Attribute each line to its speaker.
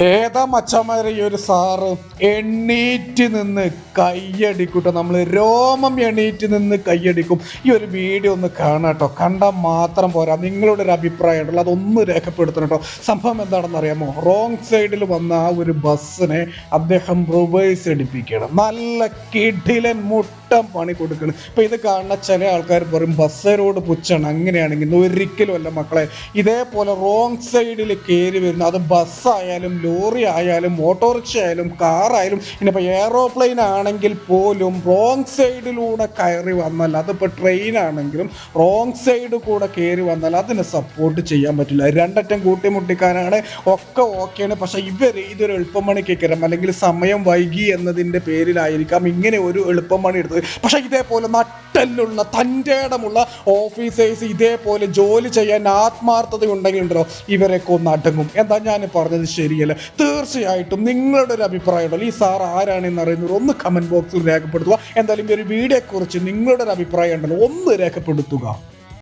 Speaker 1: ഏതാ മച്ചമാരെ ഈ ഒരു സാറ്? എണ്ണീറ്റ് നിന്ന് കയ്യടിക്കൂട്ടോ. നമ്മൾ രോമം എണീറ്റ് നിന്ന് കയ്യടിക്കും. ഈ ഒരു വീഡിയോ ഒന്ന് കാണാട്ടോ കണ്ടാൽ മാത്രം പോരാ. നിങ്ങളുടെ ഒരു അഭിപ്രായം ഉണ്ടല്ലോ. അതൊന്ന് രേഖപ്പെടുത്തണം കേട്ടോ. സംഭവം എന്താണെന്ന് അറിയാമോ? റോങ് സൈഡിൽ വന്ന ആ ഒരു ബസ്സിനെ അദ്ദേഹം റിവേഴ്സ് അടിപ്പിക്കണം നല്ല കിടിലൻ മുട്ടം പണി കൊടുക്കണം. ഇപ്പം ഇത് കാണുന്ന ചില ആൾക്കാർ പറയും ബസ്സരോട് പുച്ഛാണ്. അങ്ങനെയാണെങ്കിൽ ഒരിക്കലും അല്ല മക്കളെ. ഇതേപോലെ റോങ് സൈഡിൽ കയറി വരുന്ന അത് ബസ്സായാലും ലോറി ആയാലും ഓട്ടോറിക്ഷ ആയാലും കാറായാലും ഇനിയിപ്പോൾ എയറോപ്ലെയിൻ ആണെങ്കിൽ പോലും റോങ് സൈഡിലൂടെ കയറി വന്നാൽ അതിപ്പോൾ ട്രെയിൻ ആണെങ്കിലും റോങ് സൈഡ് കൂടെ കയറി വന്നാൽ അതിനെ സപ്പോർട്ട് ചെയ്യാൻ പറ്റില്ല. രണ്ടറ്റം കൂട്ടിമുട്ടിക്കാനാണ് ഒക്കെ ഓക്കെയാണ് പക്ഷേ ഇവർ ഇതൊരു എളുപ്പമണി കേൾക്കരം അല്ലെങ്കിൽ സമയം വൈകി എന്നതിന്റെ പേരിലായിരിക്കാം ഇങ്ങനെ ഒരു എളുപ്പമണി എടുത്തത്. പക്ഷേ ഇതേപോലെ നട്ടലുള്ള തന്റെ ഇടമുള്ള ഓഫീസേഴ്സ് ഇതേപോലെ ജോലി ചെയ്യാൻ ആത്മാർത്ഥത ഉണ്ടെങ്കിൽ ഉണ്ടല്ലോ ഇവരൊക്കെ ഒന്ന് അടങ്ങും. എന്താ ഞാൻ പറഞ്ഞത് ശരിയല്ല? തീർച്ചയായിട്ടും നിങ്ങളുടെ ഒരു അഭിപ്രായം ഉണ്ടല്ലോ. ഈ സാർ ആരാണെന്ന് അറിയുന്നവർ ഒന്ന് കമന്റ് ബോക്സിൽ രേഖപ്പെടുത്തുക. എന്തായാലും ഈ ഒരു വീഡിയോയെക്കുറിച്ച് നിങ്ങളുടെ ഒരു അഭിപ്രായം ഉണ്ടല്ലോ ഒന്ന് രേഖപ്പെടുത്തുക.